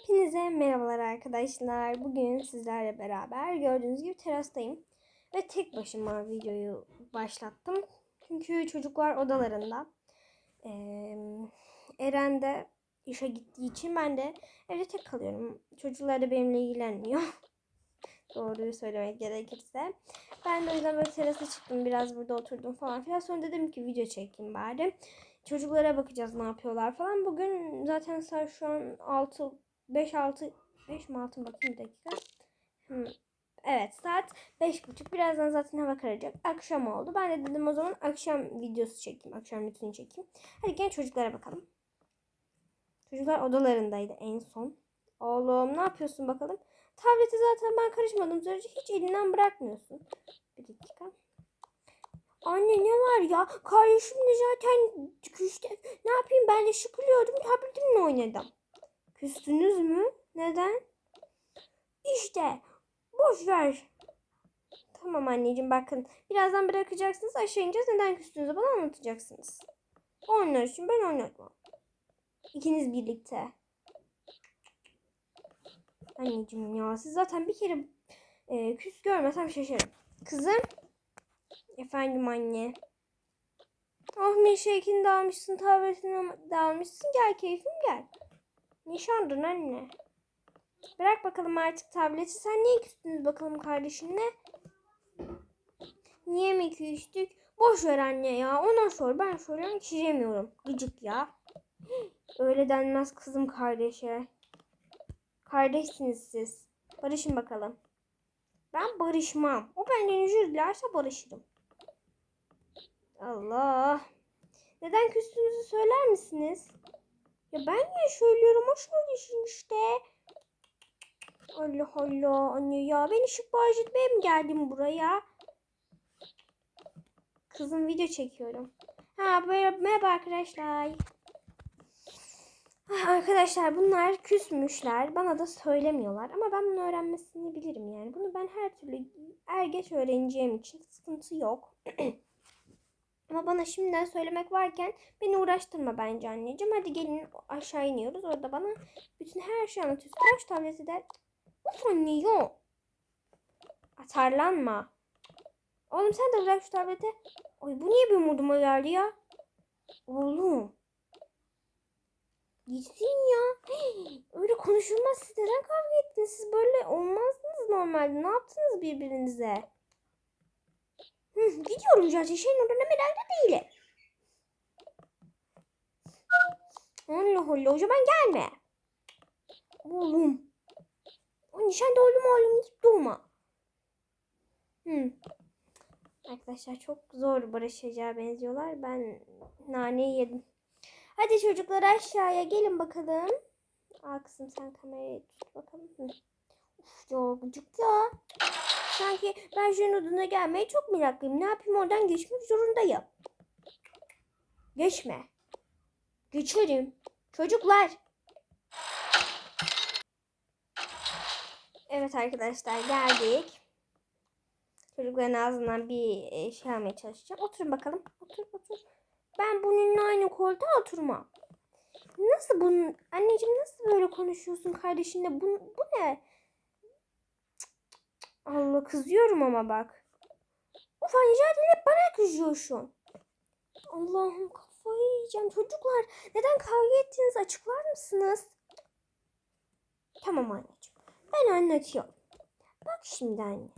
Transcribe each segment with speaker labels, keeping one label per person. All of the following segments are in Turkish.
Speaker 1: Hepinize merhabalar arkadaşlar. Bugün sizlerle beraber gördüğünüz gibi terastayım. Ve tek başıma videoyu başlattım. Çünkü çocuklar odalarında. Ee, Eren de işe gittiği için ben de evde tek kalıyorum. Çocuklar da benimle ilgilenmiyor. Doğruyu söylemek gerekirse. Ben de o yüzden böyle terasa çıktım. Biraz burada oturdum falan filan. Sonra dedim ki video çekeyim bari. Çocuklara bakacağız ne yapıyorlar falan. Bugün zaten saat şu an 6 5 6 5 mi 6 mı bakayım bir dakika. Hmm. Evet saat 5.30 birazdan zaten hava kararacak. Akşam oldu. Ben de dedim o zaman akşam videosu çekeyim. Akşam rutini çekeyim. Hadi gel çocuklara bakalım. Çocuklar odalarındaydı en son. Oğlum ne yapıyorsun bakalım. Tableti zaten ben karışmadım sürece hiç elinden bırakmıyorsun. Bir dakika. Anne ne var ya? Kardeşim de zaten küste. Ne yapayım ben de sıkılıyordum. Tabletimle oynadım. Küstünüz mü? Neden? İşte. Boş ver. Tamam anneciğim bakın. Birazdan bırakacaksınız. Aşağı ineceğiz. Neden küstüğünüzü bana anlatacaksınız. Onlar için ben oynatmam. İkiniz birlikte. Anneciğim ya siz zaten bir kere e, küs görmesem şaşarım. Kızım. Efendim anne. Oh milkshake'ini de almışsın, tabletini de. Gel keyfim gel. Nişandın anne. Bırak bakalım artık tableti. Sen niye küstünüz bakalım kardeşinle? Niye mi küstük? Boş ver anne ya. Ona sor. Ben soruyorum çizemiyorum. Gıcık ya. Öyle denmez kızım kardeşe. Kardeşsiniz siz. Barışın bakalım. Ben barışmam. O benden özür dilerse barışırım. Allah. Neden küstüğünüzü söyler misiniz? Ya ben niye söylüyorum? O söylesin işte. Allah Allah anne ya. Ben ışık bağış etmeye mi geldim buraya? Kızım video çekiyorum. Ha merhaba arkadaşlar. Ah, Arkadaşlar bunlar küsmüşler. Bana da söylemiyorlar. Ama ben bunu öğrenmesini bilirim yani. Bunu ben her türlü er geç öğreneceğim için sıkıntı yok. Ama bana şimdiden söylemek varken beni uğraştırma bence anneciğim. Hadi gelin aşağı iniyoruz. Orada bana bütün her şeyi anlatıyorsun. Şu tableti de. Of anne yok. Atarlanma. Oğlum sen de bırak şu tableti. Ay bu niye benim moduma geldi ya? Oğlum. Gitsin ya. Öyle konuşulmaz. Siz neden kavga ettiniz? Siz böyle olmazdınız normalde. Ne yaptınız birbirinize? Hı, gidiyorum zaten. Şeyin odana meraklı değilim. Allah Allah. O zaman gelme. Oğlum. Anne sen de oğlum deyip durma. Hı. Arkadaşlar çok zor barışacağı benziyorlar. Ben naneyi yedim. Hadi çocuklar aşağıya gelin bakalım. Aa kızım sen kamerayı tut bakalım. Uf gıcık ya. Sanki ben şunun odana gelmeye çok meraklıyım. Ne yapayım oradan geçmek zorundayım. Geçme. Geçerim. Çocuklar. Evet arkadaşlar geldik. Çocukların ağzından bir e, şey almaya çalışacağım. Oturun bakalım. Otur otur. Ben bununla aynı koltuğa oturmam. Nasıl bunun? Anneciğim nasıl böyle konuşuyorsun kardeşinle? Bu, bu ne? Allah kızıyorum ama bak. Uf anneciğim hep bana kızıyorsun. Allah'ım kafayı yiyeceğim. Çocuklar neden kavga ettiniz açıklar mısınız? Tamam anneciğim. Ben anlatıyorum. Bak şimdi anne.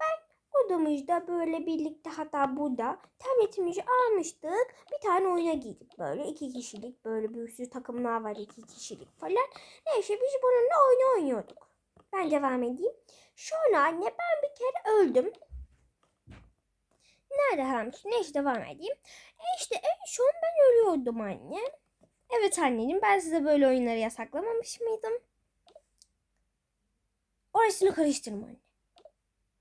Speaker 1: Ben odamızda böyle birlikte hatta burada tabletimizi almıştık. Bir tane oyuna girdik böyle. iki kişilik böyle bir sürü takımlar var iki kişilik falan. Neyse biz bununla oyun oynuyorduk. Ben devam edeyim. Sonra anne ben bir kere öldüm. Nerede Hamsi? Neyse devam edeyim. E işte en son ben ölüyordum anne. Evet anneciğim ben size böyle oyunları yasaklamamış mıydım? Orasını karıştırma anne.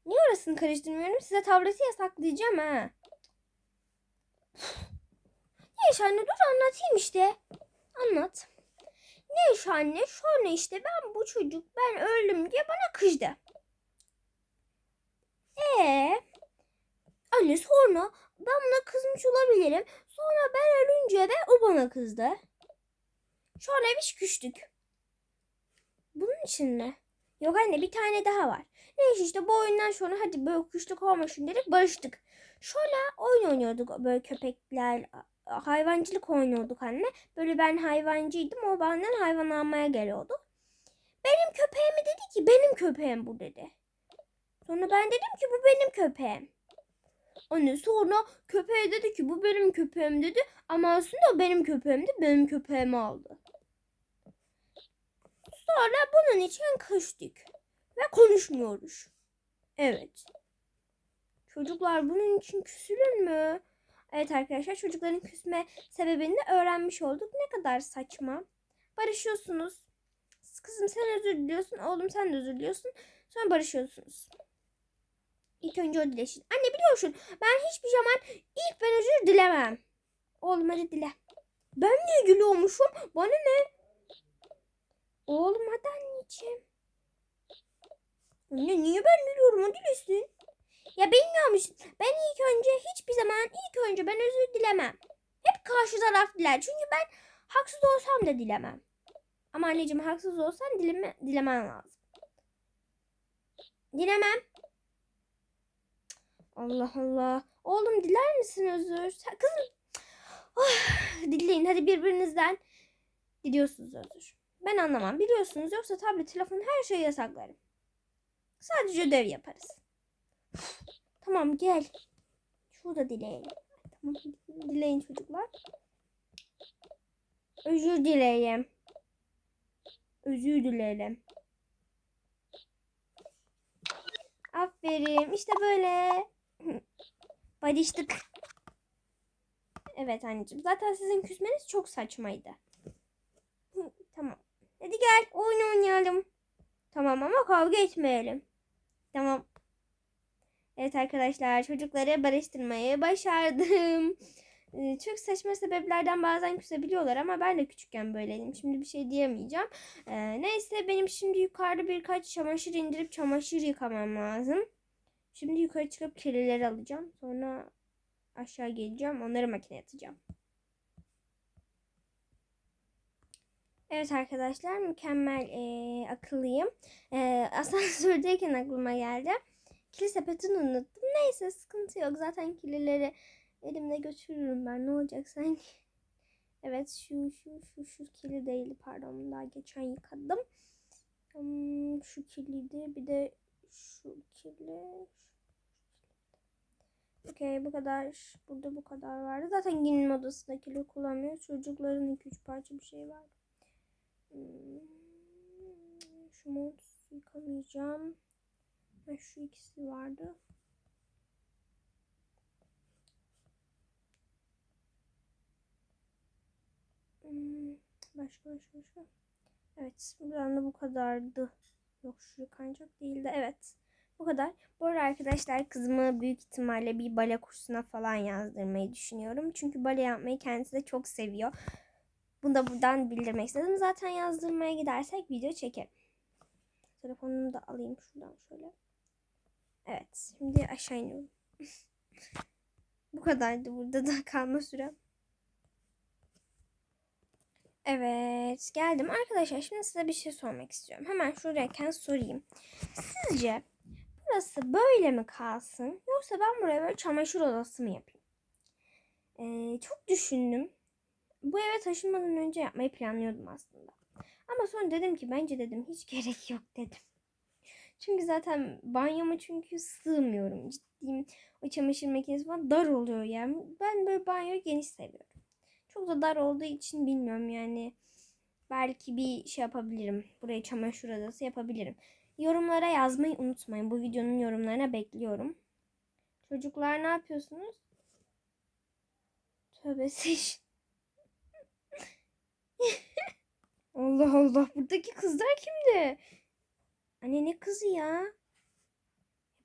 Speaker 1: Niye orasını karıştırmıyorum? Size tableti yasaklayacağım ha. Neyse anne dur anlatayım işte. Anlat. Neyse anne sonra işte ben bu çocuk ben öldüm diye bana kızdı. Ee, anne sonra ben buna kızmış olabilirim. Sonra ben ölünce de o bana kızdı. Sonra biz küstük. Onun için mi? Yok anne bir tane daha var. Neyse işte bu oyundan sonra hadi böyle kuşluk olmasın dedik barıştık. Şöyle oyun oynuyorduk böyle köpekler hayvancılık oynuyorduk anne. Böyle ben hayvancıydım o benden hayvan almaya geliyordu. Benim köpeğimi dedi ki benim köpeğim bu dedi. Sonra ben dedim ki bu benim köpeğim. Anne sonra köpeğe dedi ki bu benim köpeğim dedi. Ama aslında o benim köpeğimdi. Benim köpeğimi aldı. Sonra bunun için küstük. Ve konuşmuyoruz. Evet. Çocuklar bunun için küsülür mü? Evet arkadaşlar çocukların küsme sebebini de öğrenmiş olduk. Ne kadar saçma. Barışıyorsunuz. Kızım sen özür diliyorsun. Oğlum sen de özür diliyorsun. Sonra barışıyorsunuz. İlk önce o dileşin. Anne biliyorsun ben hiçbir zaman ilk ben özür dilemem. Oğlum hadi dile. Ben niye gülüyormuşum? Bana ne? Oğlum hadi anneciğim. Anne niye ben gülüyorum? O dilesin. Ya bilmiyor musun? Ben ilk önce hiçbir zaman ilk önce ben özür dilemem. Hep karşı taraf diler. Çünkü ben haksız olsam da dilemem. Ama anneciğim haksız olsan dileme, dilemen lazım. Dilemem. Allah Allah. Oğlum diler misin özür? Kızım. Oh, dileyin hadi birbirinizden diliyorsunuz özür. Ben anlamam. Biliyorsunuz yoksa tablet, telefon her şeyi yasaklarım. Sadece ödev yaparız. Tamam gel. Şurada dileyelim. Tamam dileyin çocuklar. Özür dileyim. Özür dilerim. Aferin. İşte böyle. Barıştık. Evet anneciğim. Zaten sizin küsmeniz çok saçmaydı. Tamam. Hadi gel oyun oynayalım. Tamam ama kavga etmeyelim. Tamam. Evet arkadaşlar çocukları barıştırmayı başardım. Ee, Çok saçma sebeplerden bazen küsebiliyorlar ama ben de küçükken böyleydim. Şimdi bir şey diyemeyeceğim. Ee, neyse benim şimdi yukarıda birkaç çamaşır indirip çamaşır yıkamam lazım. Şimdi yukarı çıkıp kirlileri alacağım. Sonra aşağı geleceğim. Onları makineye atacağım. Evet arkadaşlar mükemmel eee, akıllıyım. Eee asansördeyken aklıma geldi. Kili sepetini unuttum. Neyse sıkıntı yok. Zaten kilileri elimde götürürüm ben. Ne olacak sanki? Evet şu şu şu şu kili değildi pardon. Daha geçen yıkadım. Hmm, şu kirliydi. Bir de şu kirli. Okey bu kadar. Burada bu kadar vardı. Zaten giyinme odasında kilo kullanmıyor. Çocukların 2-3 parça bir şey var. Hmm, Şu mont yıkamayacağım. Ha, şu ikisi vardı. Hmm, Başka başka başka. Evet buradan da bu kadardı. Yok şu yıkanacak değildi. Evet bu kadar. Bu arada arkadaşlar kızımı büyük ihtimalle bir bale kursuna falan yazdırmayı düşünüyorum. Çünkü bale yapmayı kendisi de çok seviyor. Bunu da buradan bildirmek istedim. Zaten yazdırmaya gidersek video çekerim. Telefonumu da alayım şuradan şöyle. Evet. Şimdi aşağı iniyorum. Bu kadardı burada da kalma sürem. Evet geldim. Arkadaşlar şimdi size bir şey sormak istiyorum. Hemen şuradayken sorayım. Sizce burası böyle mi kalsın? Yoksa ben buraya böyle çamaşır odası mı yapayım? Ee, çok düşündüm. Bu eve taşınmadan önce yapmayı planlıyordum aslında. Ama sonra dedim ki bence dedim hiç gerek yok dedim. Çünkü zaten banyoma çünkü sığmıyorum. Ciddiyim. O çamaşır makinesi falan dar oluyor yani. Ben böyle banyoyu geniş seviyorum. Çok da dar olduğu için bilmiyorum yani. Belki bir şey yapabilirim. Buraya çamaşır odası yapabilirim. Yorumlara yazmayı unutmayın. Bu videonun yorumlarına bekliyorum. Çocuklar ne yapıyorsunuz? Tövbe seç. Allah Allah. Buradaki kızlar kimdi? Anne ne kızı ya?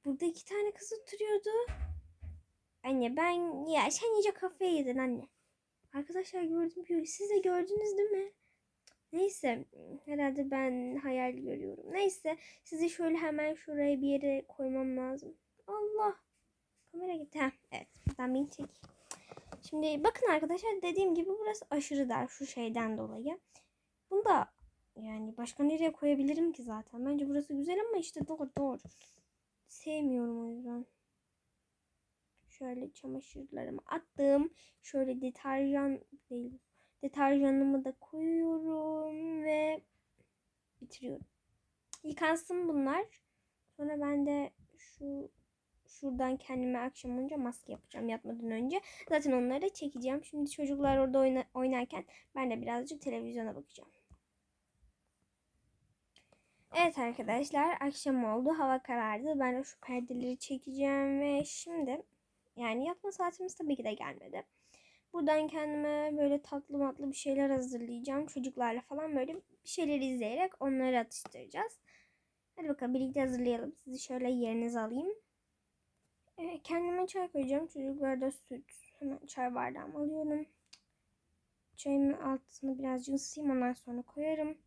Speaker 1: Burada iki tane kız oturuyordu. Anne ben ya sen iyice kafayı yedin anne. Arkadaşlar gördüm diyor. Siz de gördünüz değil mi? Neyse herhalde ben hayal görüyorum. Neyse sizi şöyle hemen şuraya bir yere koymam lazım. Allah. Kamera gitti. Heh, evet buradan beni çek. Şimdi bakın arkadaşlar dediğim gibi burası aşırı dar şu şeyden dolayı. Bunu da Yani başka nereye koyabilirim ki zaten? Bence burası güzel ama işte doğru doğru. Sevmiyorum o yüzden. Şöyle çamaşırlarımı attım. Şöyle deterjan değil. Deterjanımı da koyuyorum ve bitiriyorum. Yıkansın bunlar. Sonra ben de şu şuradan kendime akşam olunca maske yapacağım yatmadan önce. Zaten onları çekeceğim. Şimdi çocuklar orada oyna, oynarken ben de birazcık televizyona bakacağım. Evet arkadaşlar akşam oldu. Hava karardı. Ben de şu perdeleri çekeceğim ve şimdi yani yatma saatimiz tabii ki de gelmedi. Buradan kendime böyle tatlı matlı bir şeyler hazırlayacağım. Çocuklarla falan böyle bir şeyler izleyerek onları atıştıracağız. Hadi bakalım birlikte hazırlayalım. Sizi şöyle yerinize alayım. Ee, kendime çay koyacağım. Çocuklara da süt. Hemen çay bardağımı alıyorum. Çayımın altını birazcık ısıtayım. Ondan sonra koyarım.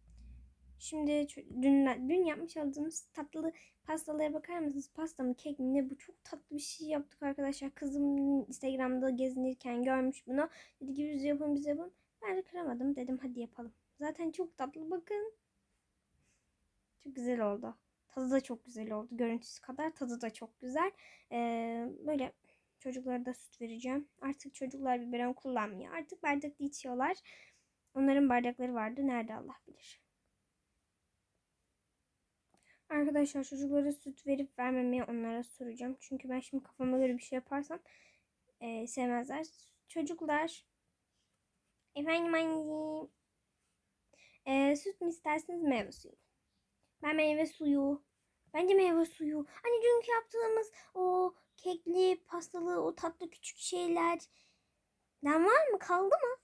Speaker 1: Şimdi dün, dün yapmış olduğumuz tatlı pastalara bakar mısınız? Pasta mı kek mi ne bu? Çok tatlı bir şey yaptık arkadaşlar. Kızım Instagram'da gezinirken görmüş bunu. Dedi ki biz yapalım biz yapalım. Ben de kıramadım. Dedim hadi yapalım. Zaten çok tatlı bakın. Çok güzel oldu. Tadı da çok güzel oldu. Görüntüsü kadar tadı da çok güzel. Ee, böyle çocuklara da süt vereceğim. Artık çocuklar biberon kullanmıyor. Artık bardakta içiyorlar. Onların bardakları vardı. Nerede Allah bilir. Arkadaşlar çocuklara süt verip vermemeye onlara soracağım. Çünkü ben şimdi kafama göre bir şey yaparsam e, sevmezler. Çocuklar efendim anneciğim e, süt mü isterseniz meyve suyu. Ben meyve suyu. Bence meyve suyu. Hani dünkü yaptığımız o kekli, pastalı, o tatlı küçük şeyler. Dan var mı? Kaldı mı?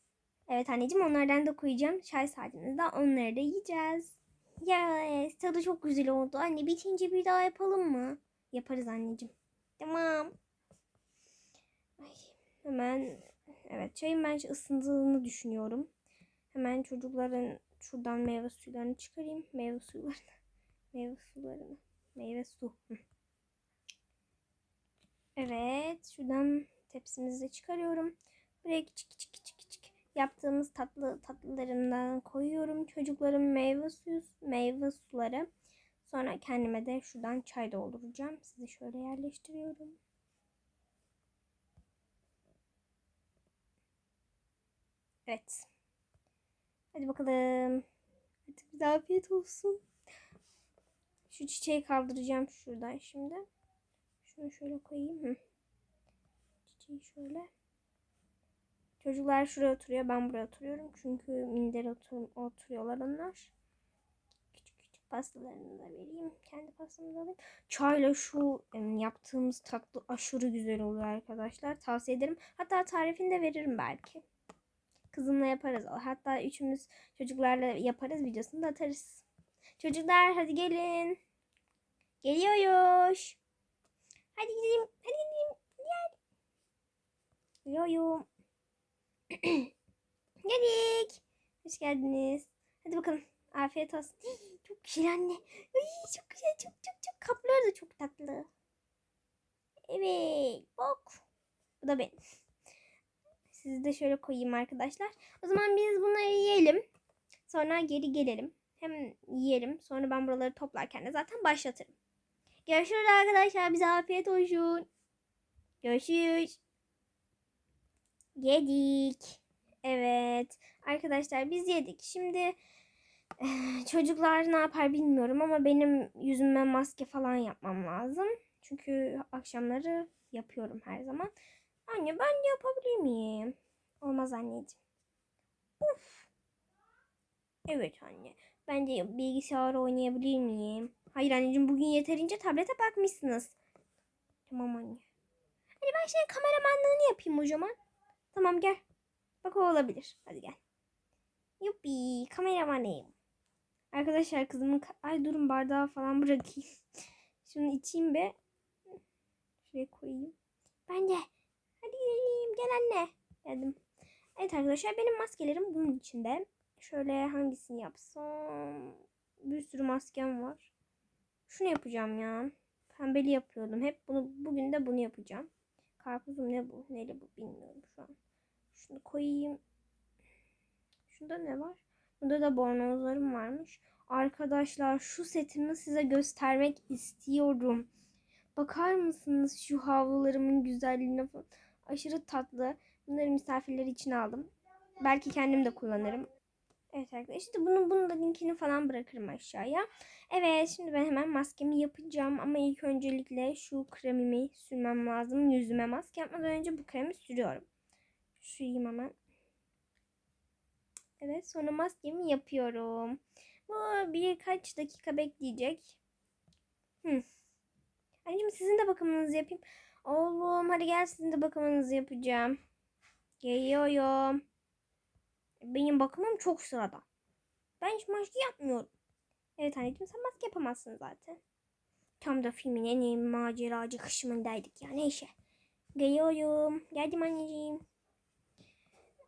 Speaker 1: Evet anneciğim onlardan da koyacağım. Çay saatimizde onları da yiyeceğiz. Yes, tadı çok güzel oldu. Anne bitince bir daha yapalım mı? Yaparız anneciğim. Tamam. Ay, hemen evet çayın bence ısındığını düşünüyorum. Hemen çocukların şuradan meyve suylarını çıkarayım. Meyve suylarını. Meyve sularını. Meyve su. Evet. Şuradan tepsimizi çıkarıyorum. Buraya küçük küçük küçük yaptığımız tatlı tatlılarımdan koyuyorum. Çocukların meyve suyu, meyve suları. Sonra kendime de şuradan çay dolduracağım. Sizi şöyle yerleştiriyorum. Evet. Hadi bakalım. Hadi bize afiyet olsun. Şu çiçeği kaldıracağım şuradan şimdi. Şunu şöyle koyayım. Çiçeği şöyle. Çocuklar şuraya oturuyor. Ben buraya oturuyorum. Çünkü minder otur oturuyorlar onlar. Küçük küçük pastalarını da vereyim. Kendi pastamı da alayım. Çayla şu yaptığımız tatlı aşırı güzel oluyor arkadaşlar. Tavsiye ederim. Hatta tarifini de veririm belki. Kızımla yaparız. Hatta üçümüz çocuklarla yaparız. Videosunu da atarız. Çocuklar hadi gelin. Geliyoruz. Hadi gidelim. Hadi gidelim. Gel. Geliyorum. Geldik. Hoş geldiniz. Hadi bakalım. Afiyet olsun. Hii, Çok güzel anne. Ay, çok güzel. Çok çok çok. Kapları da çok tatlı. Evet. Bak. Bu da benim. Sizi de şöyle koyayım arkadaşlar. O zaman biz bunları yiyelim. Sonra geri gelelim. Hem yiyelim. Sonra ben buraları toplarken de zaten başlatırım. Görüşürüz arkadaşlar. Bize afiyet olsun. Görüşürüz. Yedik. Evet. Arkadaşlar biz yedik. Şimdi eh, çocuklar ne yapar bilmiyorum ama benim yüzüme maske falan yapmam lazım. Çünkü akşamları yapıyorum her zaman. Anne ben yapabilir miyim? Olmaz anneciğim. Uf. Evet anne. Ben de bilgisayar oynayabilir miyim? Hayır anneciğim bugün yeterince tablete bakmışsınız. Tamam anne. Hadi ben şimdi kameramanlığını yapayım o zaman. Tamam gel. Bak o olabilir. Hadi gel. Yuppi kameramanıyım. Arkadaşlar kızımın... Ay durun bardağı falan bırakayım. Şunu içeyim be. Şuraya koyayım. Ben de. Hadi gidelim. Gel anne. Geldim. Evet arkadaşlar benim maskelerim bunun içinde. Şöyle hangisini yapsam? Bir sürü maskem var. Şunu yapacağım ya. Pembeli yapıyordum. Hep bunu bugün de bunu yapacağım. Karpuzum ne bu? Neli bu bilmiyorum şu an. Şunu koyayım. Şunda ne var? Burada da bornozlarım varmış. Arkadaşlar şu setimi size göstermek istiyorum. Bakar mısınız şu havlularımın güzelliğine falan. Aşırı tatlı. Bunları misafirler için aldım. Belki kendim de kullanırım. Evet arkadaşlar işte bunun, bunun da linkini falan bırakırım aşağıya. Evet şimdi ben hemen maskemi yapacağım. Ama ilk öncelikle şu kremimi sürmem lazım. Yüzüme maske yapmadan önce bu kremi sürüyorum. Süreyim hemen. Evet sonra maskemi yapıyorum. Bu birkaç dakika bekleyecek. Hı. Anneciğim sizin de bakımınızı yapayım. Oğlum hadi gel sizin de bakımınızı yapacağım. Geliyorum. Benim bakımım çok sırada. Ben hiç maske yapmıyorum. Evet anneciğim sen maske yapamazsın zaten. Tam da filmin en iyi maceracı kısmındaydık ya neyse. Geliyorum. Geldim anneciğim.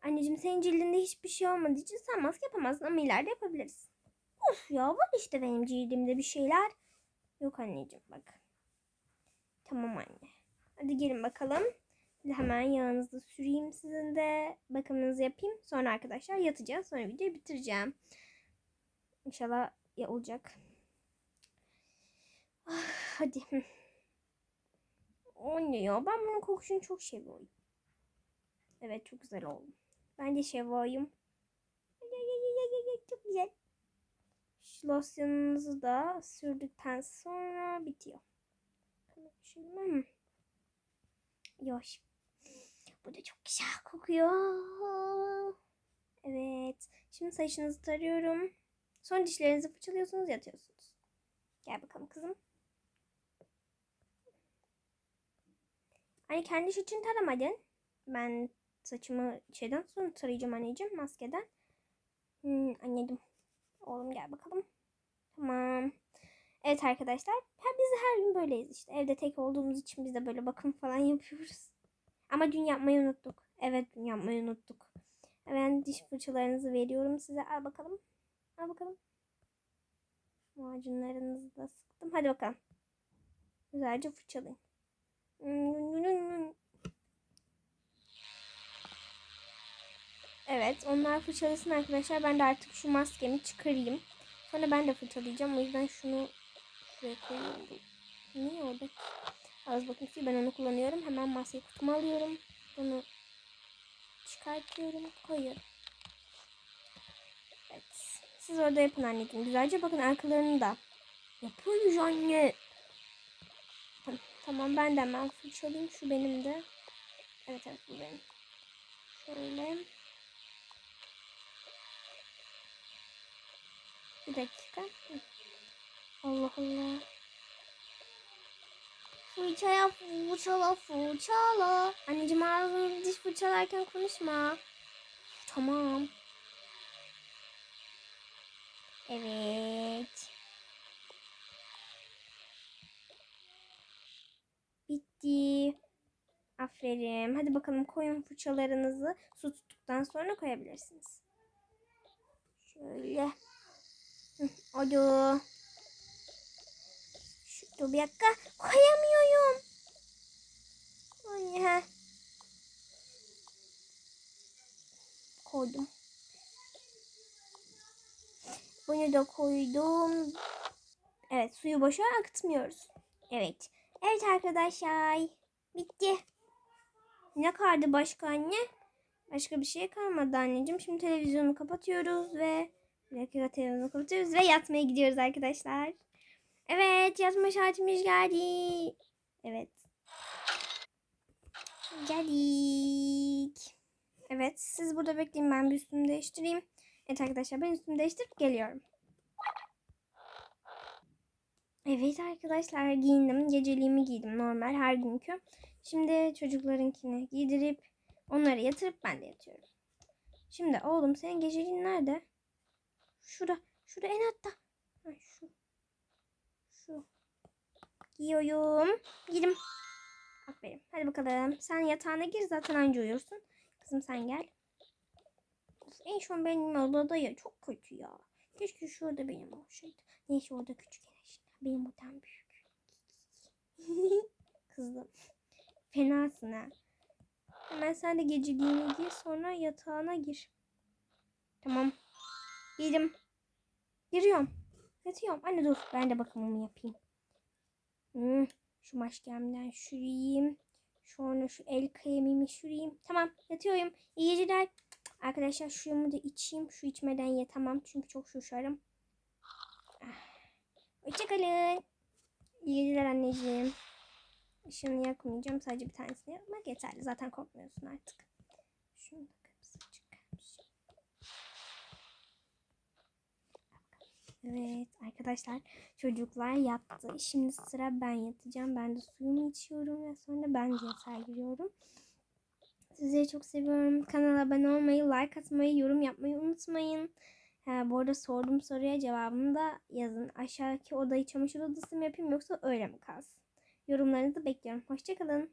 Speaker 1: Anneciğim senin cildinde hiçbir şey olmadığı için sen maske yapamazsın ama ileride yapabiliriz. Of ya var işte benim cildimde bir şeyler. Yok anneciğim bak. Tamam anne. Hadi gelin bakalım. Hemen yağınızı süreyim sizin de. Bakımınızı yapayım. Sonra arkadaşlar yatacağız. Sonra videoyu bitireceğim. İnşallah ya olacak. Ah, hadi. O ne ya? Ben bunun kokusunu çok seviyorum. Evet çok güzel oldu. Ben de seviyorum. Çok güzel. Şu losyonunuzu da sürdükten sonra bitiyor. Şöyle Yoş. Bu da çok güzel kokuyor. Evet. Şimdi saçınızı tarıyorum. Sonra dişlerinizi fırçalıyorsunuz yatıyorsunuz. Gel bakalım kızım. Hani kendi için taramadın. Ben saçımı şeyden sonra tarayacağım anneciğim maskeden. Hmm, anladım. Oğlum gel bakalım. Tamam. Evet arkadaşlar. Ha, biz her gün böyleyiz işte. Evde tek olduğumuz için biz de böyle bakım falan yapıyoruz. Ama dün yapmayı unuttuk. Evet dün yapmayı unuttuk. Ben diş fırçalarınızı veriyorum size. Al bakalım. Al bakalım. Macunlarınızı da sıktım. Hadi bakalım. Güzelce fırçalayın. Evet onlar fırçalasın arkadaşlar. Ben de artık şu maskemi çıkarayım. Sonra ben de fırçalayacağım. O yüzden şunu şuraya koyuyorum. Niye orada? Az ki ben onu kullanıyorum. Hemen masayı kutuma alıyorum. Bunu çıkartıyorum. Koyuyorum. Evet. Siz orada yapın anneciğim. Güzelce bakın arkalarını da. Yapıyoruz anne. Tamam ben de hemen fırçalayayım. Şu benim de. Evet evet bu benim. Şöyle. Bir dakika. Allah Allah. Fırçaya fırçala fırçala. Anneciğim ağzını diş fırçalarken konuşma. Tamam. Evet. Bitti. Aferin. Hadi bakalım koyun fırçalarınızı su tuttuktan sonra koyabilirsiniz. Şöyle. Hadi. Dur bir dakika. Koyamıyorum. Anne. Koydum. Bunu da koydum. Evet suyu boşa akıtmıyoruz. Evet. Evet arkadaşlar. Bitti. Ne kaldı başka anne? Başka bir şey kalmadı anneciğim. Şimdi televizyonu kapatıyoruz ve bir dakika kapatıyoruz ve yatmaya gidiyoruz arkadaşlar. Evet yatma saatimiz geldi. Evet. Geldik. Evet siz burada bekleyin ben bir üstümü değiştireyim. Evet arkadaşlar ben üstümü değiştirip geliyorum. Evet arkadaşlar giyindim. Geceliğimi giydim normal her günkü. Şimdi çocuklarınkini giydirip onları yatırıp ben de yatıyorum. Şimdi oğlum senin geceliğin nerede? Şurada. Şurada en altta. Şu. Şu. Giyiyorum. Giydim. Aferin. Hadi bakalım. Sen yatağına gir zaten anca uyursun. Kızım sen gel. En son benim odada ya çok kötü ya. Keşke şurada benim olsaydı. Neyse orada küçük enerji. Benim odam büyük. Kızım. Fenasın ha. Hemen sen de geceliğini giy sonra yatağına gir. Tamam. Girdim. Giriyorum. Yatıyorum. Anne dur. Ben de bakımımı yapayım. Hmm, şu maşkemden süreyim. Sonra şu el kremimi süreyim. Tamam yatıyorum. İyi geceler. Arkadaşlar suyumu da içeyim. Şu içmeden yatamam. Çünkü çok şuşarım. Ah. Hoşçakalın. İyi geceler anneciğim. Işığını yakmayacağım. Sadece bir tanesini yakmak yeterli. Zaten korkmuyorsun artık. Şunu Evet arkadaşlar çocuklar yattı. Şimdi sıra ben yatacağım. Ben de suyumu içiyorum ve sonra ben de yatağa giriyorum. Sizleri çok seviyorum. Kanala abone olmayı, like atmayı, yorum yapmayı unutmayın. Ha, bu arada sorduğum soruya cevabını da yazın. Aşağıdaki odayı çamaşır odası mı yapayım yoksa öyle mi kalsın? Yorumlarınızı bekliyorum. Hoşçakalın.